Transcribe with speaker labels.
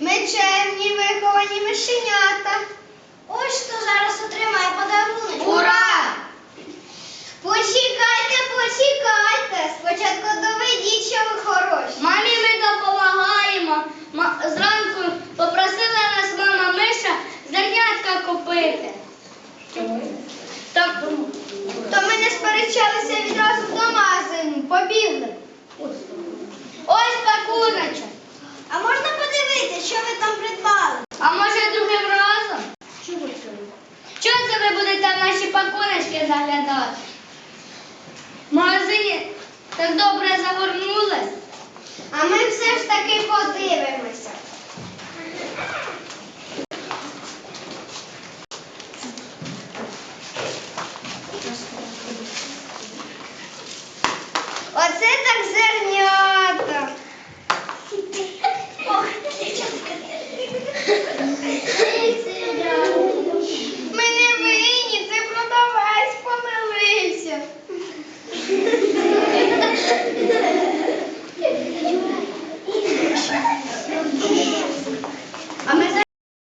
Speaker 1: Ми чемні, виховані мишенята. Ось хто зараз отримає подарунок.
Speaker 2: Ура!
Speaker 1: Почекайте, почекайте. Спочатку доведіть, що ви хороші.
Speaker 2: Мамі ми допомагаємо. Зранку попросила нас мама Миша зернятка купити.
Speaker 1: То ми не сперечалися відразу до магазину. Побігли.
Speaker 2: наші пакуночки заглядати. В магазині так добре загорнулись,
Speaker 1: а ми все ж таки подивимося. Оце так зернята. Ох, дівчатка.